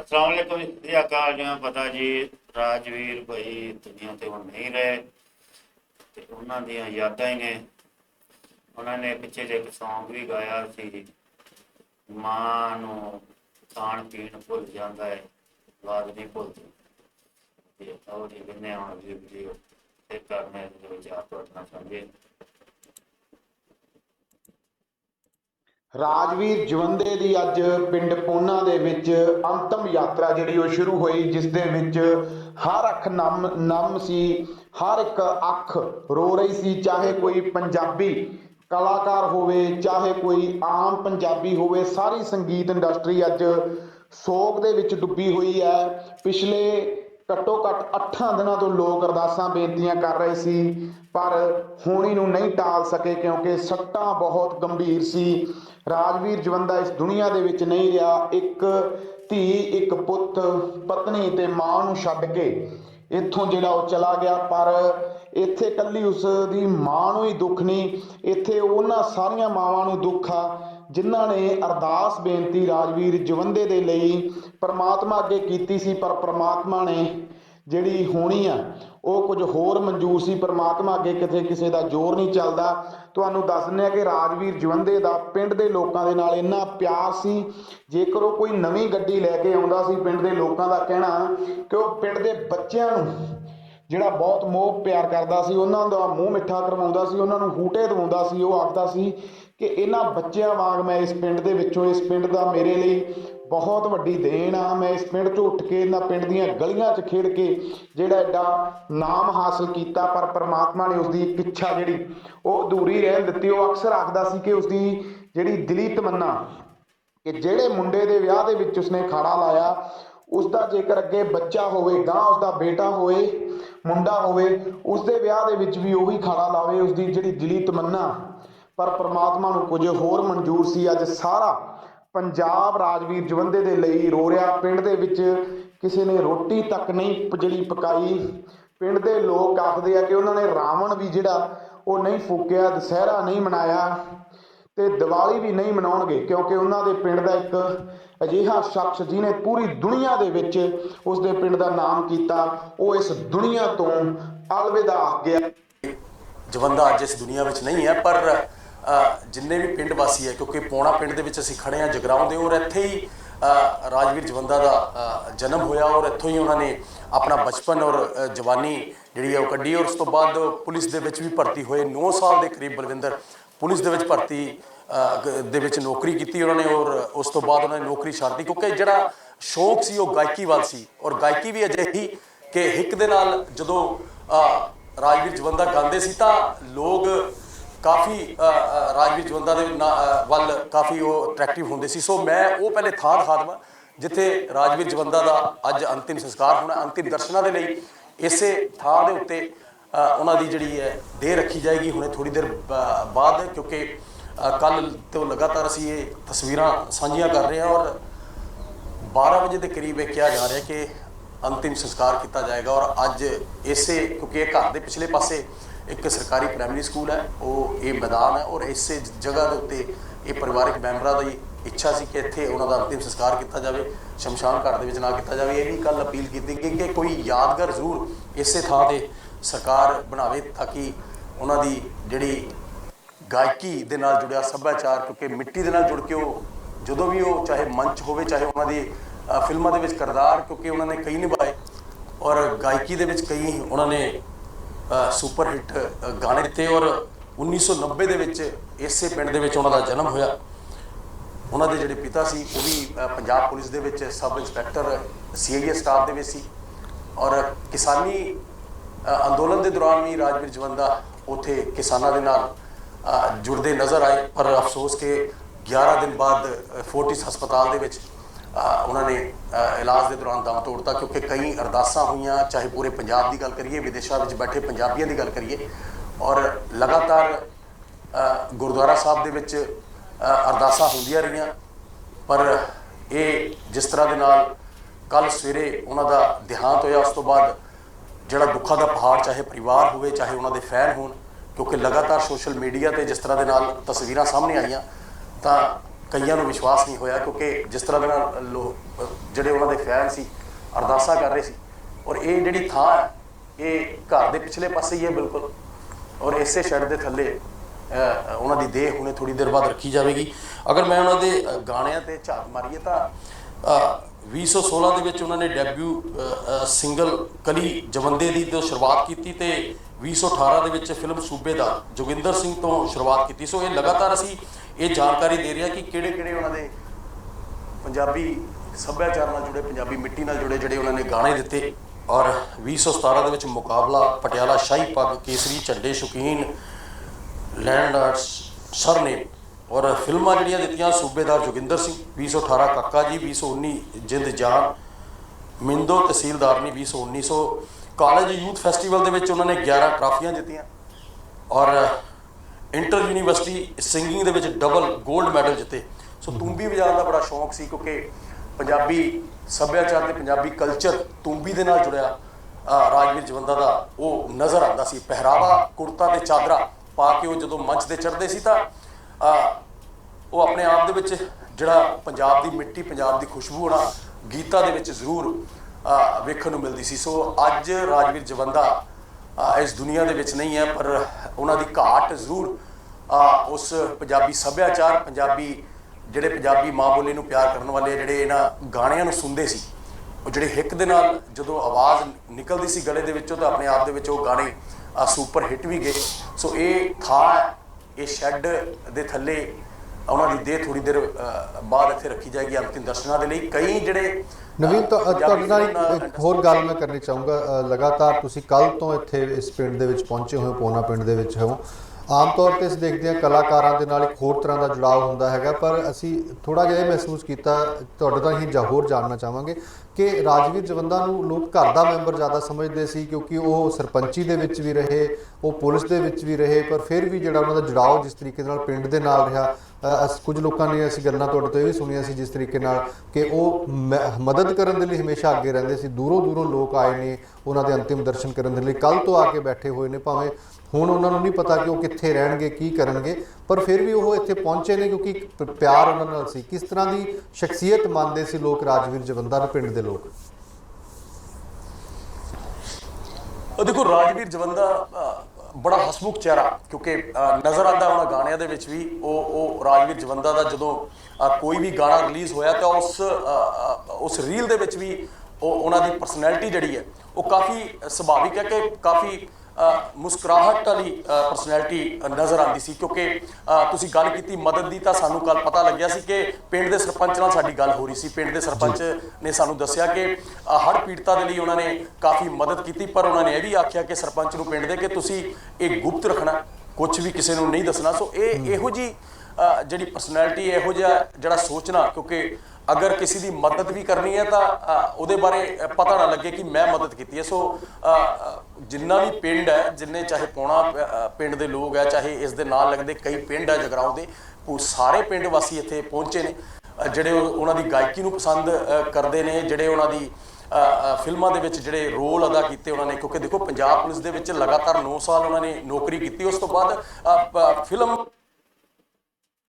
ਅਸਲਾਮ ਅਲੈਕੁਮ ਜੀ ਅਕਾਲ ਜੀ ਪਤਾ ਜੀ, ਰਾਜਵੀਰ ਭਾਈ ਦੁਨੀਆ ਤੇ ਹੁਣ ਨਹੀਂ ਰਹੇ ਤੇ ਉਹਨਾਂ ਦੀਆਂ ਯਾਦਾਂ ਹੀ ਨੇ। ਉਹਨਾਂ ਨੇ ਪਿੱਛੇ ਜੇ ਇੱਕ Song ਵੀ ਗਾਇਆ ਸੀ, ਮਾਂ ਨੂੰ ਖਾਣ ਪੀਣ ਭੁੱਲ ਜਾਂਦਾ ਹੈ ਬਾਦ ਨਹੀਂ ਭੁੱਲਦੀ। ਤੇ ਉਹ ਜੀ ਬਿਨੇ ਆਉਣ ਜੀ ਜੀ ਤੇ ਕਰਨੇ ਦੇ ਵਿਚਾਰ ਤੁਹਾਡੇ ਨਾਲ ਸਾਂਝੇ ਰਾਜਵੀਰ ਜਵੰਦੇ ਦੀ ਅੱਜ ਪਿੰਡ ਪੋਨਾ ਦੇ ਵਿੱਚ ਅੰਤਮ ਯਾਤਰਾ ਜਿਹੜੀ ਉਹ ਸ਼ੁਰੂ ਹੋਈ, ਜਿਸ ਦੇ ਵਿੱਚ ਹਰ ਅੱਖ ਨਮ ਨਮ ਸੀ, ਹਰ ਇੱਕ ਅੱਖ ਰੋ ਰਹੀ ਸੀ, ਚਾਹੇ ਕੋਈ ਪੰਜਾਬੀ ਕਲਾਕਾਰ ਹੋਵੇ, ਚਾਹੇ ਕੋਈ ਆਮ ਪੰਜਾਬੀ ਹੋਵੇ, ਸਾਰੀ ਸੰਗੀਤ ਇੰਡਸਟਰੀ ਅੱਜ ਸੋਗ ਦੇ ਵਿੱਚ ਡੁੱਬੀ ਹੋਈ ਹੈ। ਪਿਛਲੇ ਘੱਟੋ ਘੱਟ 8 ਦਿਨਾਂ ਤੋਂ ਲੋਕ ਅਰਦਾਸਾਂ, ਬੇਨਤੀਆਂ ਕਰ ਰਹੇ ਸੀ, ਪਰ ਹੋਣੀ ਨੂੰ ਨਹੀਂ ਟਾਲ ਸਕੇ ਕਿਉਂਕਿ ਸੱਟਾਂ ਬਹੁਤ ਗੰਭੀਰ ਸੀ। ਰਾਜਵੀਰ ਜਵੰਦਾ ਇਸ ਦੁਨੀਆ ਦੇ ਵਿੱਚ ਨਹੀਂ ਰਿਹਾ। ਇੱਕ ਧੀ, ਇੱਕ ਪੁੱਤ, ਪਤਨੀ ਤੇ ਮਾਂ ਨੂੰ ਛੱਡ ਕੇ ਇੱਥੋਂ ਜਿਹੜਾ ਉਹ ਚਲਾ ਗਿਆ, ਪਰ ਇੱਥੇ ਕੱਲੀ ਉਸ ਦੀ ਮਾਂ ਨੂੰ ਹੀ ਦੁੱਖ ਨਹੀਂ, ਇੱਥੇ ਉਹਨਾਂ ਸਾਰੀਆਂ ਮਾਵਾਂ ਨੂੰ ਦੁੱਖ ਆ। ਜਿਨ੍ਹਾਂ ਨੇ ਅਰਦਾਸ ਬੇਨਤੀ ਰਾਜਵੀਰ ਜਵੰਦੇ ਦੇ ਲਈ ਪਰਮਾਤਮਾ ਅੱਗੇ ਕੀਤੀ ਸੀ, ਪਰ ਪ੍ਰਮਾਤਮਾ ਨੇ ਜਿਹੜੀ ਹੋਣੀ ਆ, ਉਹ ਕੁਝ ਹੋਰ ਮਨਜ਼ੂਰ ਸੀ। ਪਰਮਾਤਮਾ ਅੱਗੇ ਕਿਤੇ ਕਿਸੇ ਦਾ ਜ਼ੋਰ ਨਹੀਂ ਚੱਲਦਾ। ਤੁਹਾਨੂੰ ਦੱਸ ਦਿੰਦੇ ਆ ਕਿ ਰਾਜਵੀਰ ਜਵੰਦੇ ਦਾ ਪਿੰਡ ਦੇ ਲੋਕਾਂ ਦੇ ਨਾਲ ਇੰਨਾ ਪਿਆਰ ਸੀ। ਜੇਕਰ ਉਹ ਕੋਈ ਨਵੀਂ ਗੱਡੀ ਲੈ ਕੇ ਆਉਂਦਾ ਸੀ, ਪਿੰਡ ਦੇ ਲੋਕਾਂ ਦਾ ਕਹਿਣਾ ਕਿ ਉਹ ਪਿੰਡ ਦੇ ਬੱਚਿਆਂ ਨੂੰ ਜਿਹੜਾ ਬਹੁਤ ਮੋਹ ਪਿਆਰ ਕਰਦਾ ਸੀ, ਉਹਨਾਂ ਦਾ ਮੂੰਹ ਮਿੱਠਾ ਕਰਵਾਉਂਦਾ ਸੀ, ਉਹਨਾਂ ਨੂੰ ਹੂਟੇ ਦਵਾਉਂਦਾ ਸੀ, ਉਹ ਆਖਦਾ ਸੀ ਕਿ ਇਹਨਾਂ ਬੱਚਿਆਂ ਵਾਂਗ ਮੈਂ ਇਸ ਪਿੰਡ ਦੇ ਵਿੱਚੋਂ, ਇਸ ਪਿੰਡ ਦਾ ਮੇਰੇ ਲਈ ਬਹੁਤ ਵੱਡੀ ਦੇਣ ਆ। ਮੈਂ ਇਸ ਪਿੰਡ 'ਚੋਂ ਉੱਠ ਕੇ ਇਹਨਾਂ ਪਿੰਡ ਦੀਆਂ ਗਲੀਆਂ 'ਚ ਖੇਡ ਕੇ ਜਿਹੜਾ ਐਡਾ ਨਾਮ ਹਾਸਲ ਕੀਤਾ, ਪਰ ਪ੍ਰਮਾਤਮਾ ਨੇ ਉਸਦੀ ਇੱਕ ਇੱਛਾ ਜਿਹੜੀ ਉਹ ਅਧੂਰੀ ਰਹਿਣ ਦਿੱਤੀ। ਉਹ ਅਕਸਰ ਆਖਦਾ ਸੀ ਕਿ ਉਸਦੀ ਜਿਹੜੀ ਦਿਲੀ ਤਮੰਨਾ ਕਿ ਜਿਹੜੇ ਮੁੰਡੇ ਦੇ ਵਿਆਹ ਦੇ ਵਿੱਚ ਉਸਨੇ ਖਾੜਾ ਲਾਇਆ ਉਸ ਦਾ ਜੇਕਰ ਅੱਗੇ ਬੱਚਾ ਹੋਵੇ, ਗਾਂ ਉਸ ਦਾ ਬੇਟਾ ਹੋਵੇ ਮੁੰਡਾ ਹੋਵੇ ਉਸ ਦੇ ਵਿਆਹ ਦੇ ਵਿੱਚ ਵੀ ਉਹੀ ਖਾੜਾ ਲਾਵੇ ਉਸ ਦੀ ਜਿਹੜੀ ਦਿਲੀ ਤਮੰਨਾ। ਪਰ ਪ੍ਰਮਾਤਮਾ ਨੂੰ ਕੁਝ ਹੋਰ ਮਨਜ਼ੂਰ ਸੀ, ਅੱਜ ਸਾਰਾ ਪੰਜਾਬ ਰਾਜਵੀਰ ਜਵੰਦੇ ਦੇ ਲਈ ਰੋ ਰਿਹਾ। ਪਿੰਡ ਦੇ ਵਿੱਚ ਕਿਸੇ ਨੇ ਰੋਟੀ ਤੱਕ ਨਹੀਂ ਜਿਹੜੀ ਪਕਾਈ। ਪਿੰਡ ਦੇ ਲੋਕ ਆਖਦੇ ਆ ਕਿ ਉਹਨਾਂ ਨੇ ਰਾਵਣ ਵੀ ਜਿਹੜਾ ਉਹ ਨਹੀਂ ਫੂਕਿਆ, ਦੁਸਹਿਰਾ ਨਹੀਂ ਮਨਾਇਆ। ਤੇ ਦੀਵਾਲੀ ਵੀ ਨਹੀਂ ਮਨਾਉਣਗੇ ਕਿਉਂਕਿ ਉਹਨਾਂ ਦੇ ਪਿੰਡ ਦਾ ਇੱਕ ਅਜਿਹਾ ਸ਼ਖਸ ਜਿਹਨੇ ਪੂਰੀ ਦੁਨੀਆ ਦੇ ਵਿੱਚ ਉਸ ਦੇ ਪਿੰਡ ਦਾ ਨਾਮ ਕੀਤਾ ਉਹ ਇਸ ਦੁਨੀਆ ਤੋਂ ਅਲਵਿਦਾ ਆ ਗਿਆ। ਜਵੰਦਾ ਅੱਜ ਇਸ ਦੁਨੀਆ ਵਿੱਚ ਨਹੀਂ ਹੈ ਪਰ ਜਿੰਨੇ ਵੀ ਪਿੰਡ ਵਾਸੀ ਹੈ ਕਿਉਂਕਿ ਪੌਣਾ ਪਿੰਡ ਦੇ ਵਿੱਚ ਅਸੀਂ ਖੜੇ ਹਾਂ ਜਗਰਾਉਂ ਦੇ ਔਰ ਇੱਥੇ ਹੀ ਅ, ਰਾਜਵੀਰ ਜਵੰਦਾ ਦਾ ਅ, ਜਨਮ ਹੋਇਆ ਔਰ ਇੱਥੋਂ ਹੀ ਉਹਨਾਂ ਨੇ ਆਪਣਾ ਬਚਪਨ ਔਰ ਜਵਾਨੀ ਜਿਹੜੀ ਹੈ ਉਹ ਕੱਢੀ ਔਰ ਉਸ ਤੋਂ ਬਾਅਦ ਪੁਲਿਸ ਦੇ ਵਿੱਚ ਵੀ ਭਰਤੀ ਹੋਏ 9 ਸਾਲ ਦੇ ਕਰੀਬ ਬਲਵਿੰਦਰ ਪੁਲਿਸ ਦੇ ਵਿੱਚ ਭਰਤੀ ਦੇ ਵਿੱਚ ਨੌਕਰੀ ਕੀਤੀ ਉਹਨਾਂ ਨੇ ਔਰ ਉਸ ਤੋਂ ਬਾਅਦ ਉਹਨਾਂ ਨੇ ਨੌਕਰੀ ਛੱਡਤੀ ਕਿਉਂਕਿ ਜਿਹੜਾ ਸ਼ੌਕ ਸੀ ਉਹ ਗਾਇਕੀ ਵੱਲ ਸੀ ਔਰ ਗਾਇਕੀ ਵੀ ਅਜਿਹੀ ਕਿ ਹਿੱਕ ਦੇ ਨਾਲ ਜਦੋਂ ਰਾਜਵੀਰ ਜਵੰਦਾ ਗਾਉਂਦੇ ਸੀ ਤਾਂ ਲੋਕ ਕਾਫੀ ਰਾਜਵੀਰ ਜਵੰਦਾ ਦੇ ਨਾ- ਵੱਲ ਕਾਫੀ ਉਹ ਅਟਰੈਕਟਿਵ ਹੁੰਦੇ ਸੀ। ਸੋ ਮੈਂ ਉਹ ਪਹਿਲੇ ਥਾਂ ਦਿਖਾ ਦੇਵਾਂ ਜਿੱਥੇ ਰਾਜਵੀਰ ਜਵੰਦਾ ਦਾ ਅੱਜ ਅੰਤਿਮ ਸੰਸਕਾਰ ਹੋਣਾ, ਅੰਤਿਮ ਦਰਸ਼ਨਾਂ ਦੇ ਲਈ ਇਸੇ ਥਾਂ ਦੇ ਉੱਤੇ ਉਹਨਾਂ ਦੀ ਜਿਹੜੀ ਹੈ ਦੇ ਰੱਖੀ ਜਾਏਗੀ ਹੁਣੇ ਥੋੜੀ ਦੇਰ ਬਾਅਦ, ਕਿਉਂਕਿ ਕੱਲ ਤੋਂ ਲਗਾਤਾਰ ਅਸੀਂ ਇਹ ਤਸਵੀਰਾਂ ਸਾਂਝੀਆਂ ਕਰ ਰਹੇ ਹਾਂ ਔਰ 12 ਵਜੇ ਦੇ ਕਰੀਬ ਇਹ ਕਿਹਾ ਜਾ ਰਿਹਾ ਕਿ ਅੰਤਿਮ ਸੰਸਕਾਰ ਕੀਤਾ ਜਾਏਗਾ ਔਰ ਅੱਜ ਇਸੇ, ਕਿਉਂਕਿ ਇਹ ਘਰ ਦੇ ਪਿਛਲੇ ਪਾਸੇ ਇੱਕ ਸਰਕਾਰੀ ਪ੍ਰਾਇਮਰੀ ਸਕੂਲ ਹੈ, ਉਹ ਇਹ ਮੈਦਾਨ ਹੈ ਔਰ ਇਸੇ ਜਗ੍ਹਾ ਦੇ ਉੱਤੇ ਇਹ ਪਰਿਵਾਰਕ ਮੈਂਬਰਾਂ ਦੀ ਇੱਛਾ ਸੀ ਕਿ ਇੱਥੇ ਉਹਨਾਂ ਦਾ ਅੰਤਿਮ ਸੰਸਕਾਰ ਕੀਤਾ ਜਾਵੇ, ਸ਼ਮਸ਼ਾਨ ਘਾਟ ਦੇ ਵਿੱਚ ਨਾ ਕੀਤਾ ਜਾਵੇ। ਇਹ ਵੀ ਕੱਲ ਅਪੀਲ ਕੀਤੀ ਗਈ ਕਿ ਕੋਈ ਯਾਦਗਾਰ ਜ਼ਰੂਰ ਇਸੇ ਥਾਂ ਤੇ ਸਰਕਾਰ ਬਣਾਵੇ ਤਾਂ ਕਿ ਉਹਨਾਂ ਦੀ ਜਿਹੜੀ ਗਾਇਕੀ ਦੇ ਨਾਲ ਜੁੜਿਆ ਸੱਭਿਆਚਾਰ, ਕਿਉਂਕਿ ਮਿੱਟੀ ਦੇ ਨਾਲ ਜੁੜ ਕੇ ਉਹ ਜਦੋਂ ਵੀ ਉਹ ਚਾਹੇ ਮੰਚ ਹੋਵੇ, ਚਾਹੇ ਉਹਨਾਂ ਦੀ ਫਿਲਮਾਂ ਦੇ ਵਿੱਚ ਕਿਰਦਾਰ, ਕਿਉਂਕਿ ਉਹਨਾਂ ਨੇ ਕਈ ਨਿਭਾਏ ਔਰ ਗਾਇਕੀ ਦੇ ਵਿੱਚ ਕਈ ਉਹਨਾਂ ਨੇ ਸੁਪਰ ਹਿੱਟ ਗਾਣੇ ਦਿੱਤੇ ਔਰ 1990 ਦੇ ਵਿੱਚ ਇਸੇ ਪਿੰਡ ਦੇ ਵਿੱਚ ਉਹਨਾਂ ਦਾ ਜਨਮ ਹੋਇਆ। ਉਹਨਾਂ ਦੇ ਜਿਹੜੇ ਪਿਤਾ ਸੀ, ਉਹ ਵੀ ਪੰਜਾਬ ਪੁਲਿਸ ਦੇ ਵਿੱਚ ਸਬ ਇੰਸਪੈਕਟਰ ਸੀਆਈਏ ਸਟਾਫ ਦੇ ਵਿੱਚ ਸੀ ਔਰ ਕਿਸਾਨੀ ਅੰਦੋਲਨ ਦੇ ਦੌਰਾਨ ਵੀ ਰਾਜਵੀਰ ਜਵੰਦਾ ਉਥੇ ਕਿਸਾਨਾਂ ਦੇ ਨਾਲ ਜੁੜਦੇ ਨਜ਼ਰ ਆਏ, ਪਰ ਅਫਸੋਸ ਕਿ 11 ਦਿਨ ਬਾਅਦ ਫੋਰਟਿਸ ਹਸਪਤਾਲ ਦੇ ਵਿੱਚ ਉਹਨਾਂ ਨੇ ਇਲਾਜ ਦੇ ਦੌਰਾਨ ਦਮ ਤੋੜਤਾ, ਕਿਉਂਕਿ ਕਈ ਅਰਦਾਸਾਂ ਹੋਈਆਂ, ਚਾਹੇ ਪੂਰੇ ਪੰਜਾਬ ਦੀ ਗੱਲ ਕਰੀਏ, ਵਿਦੇਸ਼ਾਂ ਵਿੱਚ ਬੈਠੇ ਪੰਜਾਬੀਆਂ ਦੀ ਗੱਲ ਕਰੀਏ, ਔਰ ਲਗਾਤਾਰ ਗੁਰਦੁਆਰਾ ਸਾਹਿਬ ਦੇ ਵਿੱਚ ਅਰਦਾਸਾਂ ਹੁੰਦੀਆਂ ਰਹੀਆਂ, ਪਰ ਇਹ ਜਿਸ ਤਰ੍ਹਾਂ ਦੇ ਨਾਲ ਕੱਲ ਸਵੇਰੇ ਉਹਨਾਂ ਦਾ ਦੇਹਾਂਤ ਹੋਇਆ, ਉਸ ਤੋਂ ਬਾਅਦ ਜਿਹੜਾ ਦੁੱਖਾਂ ਦਾ ਪਹਾੜ ਚਾਹੇ ਪਰਿਵਾਰ ਹੋਵੇ, ਚਾਹੇ ਉਹਨਾਂ ਦੇ ਫੈਨ ਹੋਣ, ਕਿਉਂਕਿ ਲਗਾਤਾਰ ਸੋਸ਼ਲ ਮੀਡੀਆ ਤੇ ਜਿਸ ਤਰ੍ਹਾਂ ਦੇ ਨਾਲ ਤਸਵੀਰਾਂ ਸਾਹਮਣੇ ਆਈਆਂ, ਤਾਂ ਕਈਆਂ ਨੂੰ ਵਿਸ਼ਵਾਸ ਨਹੀਂ ਹੋਇਆ ਕਿਉਂਕਿ ਜਿਸ ਤਰ੍ਹਾਂ ਦੇ ਨਾਲ ਲੋ- ਜਿਹੜੇ ਉਹਨਾਂ ਦੇ ਫੈਨ ਸੀ, ਅਰਦਾਸਾਂ ਕਰ ਰਹੇ ਸੀ, ਔਰ ਇਹ ਜਿਹੜੀ ਥਾਂ ਹੈ, ਇਹ ਘਰ ਦੇ ਪਿਛਲੇ ਪਾਸੇ ਹੀ ਹੈ ਬਿਲਕੁਲ, ਔਰ ਇਸੇ ਸ਼ੈਡ ਦੇ ਥੱਲੇ ਉਹਨਾਂ ਦੀ ਦੇਹ ਹੁਣੇ ਥੋੜੀ ਦੇਰ ਬਾਅਦ ਰੱਖੀ ਜਾਵੇਗੀ। ਅਗਰ ਮੈਂ ਉਹਨਾਂ ਦੇ ਗਾਣਿਆਂ ਤੇ ਝਾਤ ਮਾਰੀਏ ਤਾਂ 2016 ਦੇ ਵਿੱਚ ਉਹਨਾਂ ਨੇ ਡੈਬਿਊ ਸਿੰਗਲ ਕਲੀ ਜਵੰਦੇ ਦੀ ਤੋਂ ਸ਼ੁਰੂਆਤ ਕੀਤੀ ਤੇ 2018 ਦੇ ਵਿੱਚ ਫਿਲਮ ਸੂਬੇਦਾਰ ਜੋਗਿੰਦਰ ਸਿੰਘ ਤੋਂ ਸ਼ੁਰੂਆਤ ਕੀਤੀ। ਸੋ ਇਹ ਲਗਾਤਾਰ ਅਸੀਂ ਇਹ ਜਾਣਕਾਰੀ ਦੇ ਰਹੇ ਹਾਂ ਕਿ ਕਿਹੜੇ ਕਿਹੜੇ ਉਹਨਾਂ ਦੇ ਪੰਜਾਬੀ ਸੱਭਿਆਚਾਰ ਨਾਲ ਜੁੜੇ, ਪੰਜਾਬੀ ਮਿੱਟੀ ਨਾਲ ਜੁੜੇ ਜਿਹੜੇ ਉਹਨਾਂ ਨੇ ਗਾਣੇ ਦਿੱਤੇ। ਔਰ 2017 ਦੇ ਵਿੱਚ ਮੁਕਾਬਲਾ, ਪਟਿਆਲਾ ਸ਼ਾਹੀ ਪੱਗ, ਕੇਸਰੀ ਝੰਡੇ ਸ਼ੌਕੀਨ ਲੈਂਡਾਰਸ ਸਰਨੇਮ ਔਰ ਫਿਲਮਾਂ ਜਿਹੜੀਆਂ ਦਿੱਤੀਆਂ ਸੂਬੇਦਾਰ ਜੋਗਿੰਦਰ ਸਿੰਘ 2018 ਕਾਕਾ ਜੀ 2019 Jind Jaan, Mindo Tehsildarni 2019 so college youth festival ਦੇ ਵਿੱਚ ਉਹਨਾਂ ਨੇ 11 ਟਰਾਫੀਆਂ ਜਿੱਤੀਆਂ। ਔਰ ਇੰਟਰ ਯੂਨੀਵਰਸਿਟੀ ਸਿੰਗਿੰਗ ਦੇ ਵਿੱਚ ਡਬਲ 골ਡ ਮੈਡਲ ਜਿੱਤੇ। ਸੋ ਤੂੰਬੀ ਵਜਾਉਣ ਦਾ ਬੜਾ ਸ਼ੌਂਕ ਸੀ ਕਿਉਂਕਿ ਪੰਜਾਬੀ ਸੱਭਿਆਚਾਰ ਤੇ ਪੰਜਾਬੀ ਕਲਚਰ ਤੂੰਬੀ ਦੇ ਨਾਲ ਜੁੜਿਆ ਅਹ ਰਾਜਵੀਰ ਜਵੰਦਾ ਦਾ ਉਹ ਨਜ਼ਰ ਆਉਂਦਾ ਸੀ। ਪਹਿਰਾਵਾ, ਕੁੜਤਾ ਤੇ ਚਾਦਰਾ ਪਾ ਕੇ ਉਹ ਜਦੋਂ ਮੰਚ ਤੇ ਚੜ੍ਹਦੇ ਸੀ ਤਾਂ ਉਹ ਆਪਣੇ ਆਪ ਦੇ ਵਿੱਚ ਜਿਹੜਾ ਪੰਜਾਬ ਦੀ ਮਿੱਟੀ, ਪੰਜਾਬ ਦੀ ਖੁਸ਼ਬੂ ਹੋਣਾ ਗੀਤਾਂ ਦੇ ਵਿੱਚ ਜ਼ਰੂਰ ਵੇਖਣ ਨੂੰ ਮਿਲਦੀ ਸੀ। ਸੋ ਅੱਜ ਰਾਜਵੀਰ ਜਵੰਦਾ ਇਸ ਦੁਨੀਆ ਦੇ ਵਿੱਚ ਨਹੀਂ ਹੈ, ਪਰ ਉਹਨਾਂ ਦੀ ਘਾਟ ਜ਼ਰੂਰ ਉਸ ਪੰਜਾਬੀ ਸੱਭਿਆਚਾਰ, ਪੰਜਾਬੀ ਜਿਹੜੇ ਪੰਜਾਬੀ ਮਾਂ ਬੋਲੀ ਨੂੰ ਪਿਆਰ ਕਰਨ ਵਾਲੇ ਜਿਹੜੇ ਇਹਨਾਂ ਗਾਣਿਆਂ ਨੂੰ ਸੁਣਦੇ ਸੀ, ਉਹ ਜਿਹੜੇ ਹਿੱਕ ਦੇ ਨਾਲ ਜਦੋਂ ਆਵਾਜ਼ ਨਿਕਲਦੀ ਸੀ ਗਲੇ ਦੇ ਵਿੱਚੋਂ, ਤਾਂ ਆਪਣੇ ਆਪ ਦੇ ਵਿੱਚ ਉਹ ਗਾਣੇ ਸੁਪਰ ਹਿੱਟ ਵੀ ਗਏ। ਸੋ ਇਹ ਥਾਂ ਇਹ ਸ਼ੈੱਡ ਦੇ ਥੱਲੇ ਉਹਨਾਂ ਦੀ ਦੇਹ ਥੋੜੀ ਦੇਰ ਬਾਅਦ ਇੱਥੇ ਰੱਖੀ ਜਾਏਗੀ ਅੰਤਿਮ ਦਰਸ਼ਨਾਂ ਦੇ ਲਈ। ਕਈ ਜਿਹੜੇ ਨਵੀਨ ਤਾਂ ਤੁਹਾਡੇ ਨਾਲ ਇੱਕ- ਹੋਰ ਗੱਲ ਮੈਂ ਕਰਨੀ ਚਾਹੂੰਗਾ। ਲਗਾਤਾਰ ਤੁਸੀਂ ਕੱਲ ਤੋਂ ਇੱਥੇ ਇਸ ਪਿੰਡ ਦੇ ਵਿੱਚ ਪਹੁੰਚੇ ਹੋਏ ਪੋਨਾ ਪਿੰਡ ਦੇ ਵਿੱਚ ਹੋ। ਆਮ ਤੌਰ ਤੇ ਅਸੀਂ ਦੇਖਦੇ ਹਾਂ ਕਲਾਕਾਰਾਂ ਦੇ ਨਾਲ ਇੱਕ ਹੋਰ ਤਰ੍ਹਾਂ ਦਾ ਜੁੜਾਅ ਹੁੰਦਾ ਹੈਗਾ ਪਰ ਅਸੀਂ ਥੋੜਾ ਜਿਹਾ ਇਹ ਮਹਿਸੂਸ ਕੀਤਾ ਤੁਹਾਡੇ ਤੋਂ ਹੀ ਹੋਰ ਜਾਣਨਾ ਚਾਹਾਂਗੇ। ਕਿ ਰਾਜਵੀਰ ਜਵੰਦਾ ਨੂੰ ਲੋਕ ਘਰ ਦਾ ਮੈਂਬਰ ਜ਼ਿਆਦਾ ਸਮਝਦੇ ਸੀ ਕਿਉਂਕਿ ਉਹ ਸਰਪੰਚੀ ਦੇ ਵਿੱਚ ਵੀ ਰਹੇ, ਉਹ ਪੁਲਿਸ ਦੇ ਵਿੱਚ ਵੀ ਰਹੇ, ਪਰ ਫਿਰ ਵੀ ਜਿਹੜਾ ਉਹਨਾਂ ਦਾ ਜੁੜਾਅ ਜਿਸ ਤਰੀਕੇ ਨਾਲ ਪਿੰਡ ਦੇ ਨਾਲ ਰਿਹਾ ਕੁਝ ਲੋਕਾਂ ਨੇ ਅਸੀਂ ਗੱਲਾਂ ਤੁਹਾਡੇ ਤੋਂ ਇਹ ਵੀ ਸੁਣੀਆਂ ਸੀ ਜਿਸ ਤਰੀਕੇ ਨਾਲ ਕਿ ਉਹ ਮ- ਮਦਦ ਕਰਨ ਦੇ ਲਈ ਹਮੇਸ਼ਾ ਅੱਗੇ ਰਹਿੰਦੇ ਸੀ, ਦੂਰੋਂ ਦੂਰੋਂ ਲੋਕ ਆਏ ਨੇ ਉਹਨਾਂ ਦੇ ਅੰਤਿਮ ਦਰਸ਼ਨ ਕਰਨ ਦੇ ਲਈ ਕੱਲ ਤੋਂ ਆ ਕੇ ਬੈਠੇ ਹੋਏ ਨੇ, ਭਾਵੇਂ ਹੁਣ ਉਹਨਾਂ ਨੂੰ ਨਹੀਂ ਪਤਾ ਕਿ ਉਹ ਕਿੱਥੇ ਰਹਿਣਗੇ, ਕੀ ਕਰਨਗੇ, ਪਰ ਫਿਰ ਵੀ ਉਹ ਇੱਥੇ ਪਹੁੰਚੇ ਨੇ ਕਿਉਂਕਿ ਪਿਆਰ ਉਹਨਾਂ ਨਾਲ ਸੀ। ਕਿਸ ਤਰ੍ਹਾਂ ਦੀ ਸ਼ਖਸੀਅਤ ਮੰਨਦੇ ਸੀ ਲੋਕ ਰਾਜਵੀਰ ਜਵੰਦਾ ਨੂੰ ਪਿੰਡ ਦੇ ਲੋਕ? ਦੇਖੋ, ਰਾਜਵੀਰ ਜਵੰਦਾ ਬੜਾ ਹਸਮੁਖ ਚਿਹਰਾ, ਕਿਉਂਕਿ ਨਜ਼ਰ ਆਉਂਦਾ ਉਹਨਾਂ ਗਾਣਿਆਂ ਦੇ ਵਿੱਚ ਵੀ, ਉਹ ਉਹ ਰਾਜਵੀਰ ਜਵੰਦਾ ਦਾ ਜਦੋਂ ਕੋਈ ਵੀ ਗਾਣਾ ਰਿਲੀਜ਼ ਹੋਇਆ ਤਾਂ ਉਸ ਉਸ ਰੀਲ ਦੇ ਵਿੱਚ ਵੀ ਉਹ, ਉਹਨਾਂ ਦੀ ਪਰਸਨੈਲਿਟੀ ਜਿਹੜੀ ਹੈ, ਉਹ ਕਾਫੀ ਸੁਭਾਵਿਕ ਹੈ ਕਿ ਕਾਫੀ ਮੁਸਕਰਾਹਟ ਵਾਲੀ ਪਰਸਨੈਲਿਟੀ ਨਜ਼ਰ ਆਉਂਦੀ ਸੀ ਕਿਉਂਕਿ ਤੁਸੀਂ ਗੱਲ ਕੀਤੀ ਮਦਦ ਦੀ ਤਾਂ ਸਾਨੂੰ ਕੱਲ ਪਤਾ ਲੱਗਿਆ ਸੀ ਕਿ ਪਿੰਡ ਦੇ ਸਰਪੰਚ ਨਾਲ ਸਾਡੀ ਗੱਲ ਹੋ ਰਹੀ ਸੀ। ਪਿੰਡ ਦੇ ਸਰਪੰਚ ਨੇ ਸਾਨੂੰ ਦੱਸਿਆ ਕਿ ਹੜ ਪੀੜਤਾ ਦੇ ਲਈ ਉਹਨਾਂ ਨੇ ਕਾਫੀ ਮਦਦ ਕੀਤੀ, ਪਰ ਉਹਨਾਂ ਨੇ ਇਹ ਵੀ ਆਖਿਆ ਕਿ ਸਰਪੰਚ ਨੂੰ ਪਿੰਡ ਦੇ ਕਿ ਤੁਸੀਂ ਇਹ ਗੁਪਤ ਰੱਖਣਾ ਕੁਝ ਵੀ ਕਿਸੇ ਨੂੰ ਨਹੀਂ ਦੱਸਣਾ। ਸੋ ਇਹ ਇਹੋ ਜੀ ਜਿਹੜੀ ਪਰਸਨੈਲਿਟੀ ਇਹੋ ਜਿਹਾ ਜਿਹੜਾ ਸੋਚਣਾ, ਕਿਉਂਕਿ ਅਗਰ ਕਿਸੇ ਦੀ ਮਦਦ ਵੀ ਕਰਨੀ ਹੈ ਤਾਂ ਉਹਦੇ ਬਾਰੇ ਪਤਾ ਨਾ ਲੱਗੇ ਕਿ ਮੈਂ ਮਦਦ ਕੀਤੀ ਹੈ। ਸੋ ਜਿੰਨਾ ਵੀ ਪਿੰਡ ਹੈ, ਜਿੰਨੇ ਚਾਹੇ ਪੌਣਾ ਪਿੰਡ ਦੇ ਲੋਕ ਹੈ, ਚਾਹੇ ਇਸ ਦੇ ਨਾਲ ਲੱਗਦੇ ਕਈ ਪਿੰਡ ਹੈ, ਜਗਰਾਉਂ ਦੇ, ਉਹ ਸਾਰੇ ਪਿੰਡ ਵਾਸੀ ਇੱਥੇ ਪਹੁੰਚੇ ਨੇ। ਜਿਹੜੇ ਉਹ- ਉਹਨਾਂ ਦੀ ਗਾਇਕੀ ਨੂੰ ਪਸੰਦ ਕਰਦੇ ਨੇ, ਜਿਹੜੇ ਉਹਨਾਂ ਦੀ ਫਿਲਮਾਂ ਦੇ ਵਿੱਚ ਜਿਹੜੇ ਰੋਲ ਅਦਾ ਕੀਤੇ ਉਹਨਾਂ ਨੇ, ਕਿਉਂਕਿ ਦੇਖੋ, ਪੰਜਾਬ ਪੁਲਿਸ ਦੇ ਵਿੱਚ ਲਗਾਤਾਰ 9 ਸਾਲ ਉਹਨਾਂ ਨੇ ਨੌਕਰੀ ਕੀਤੀ। ਉਸ ਤੋਂ ਬਾਅਦ ਫਿਲਮ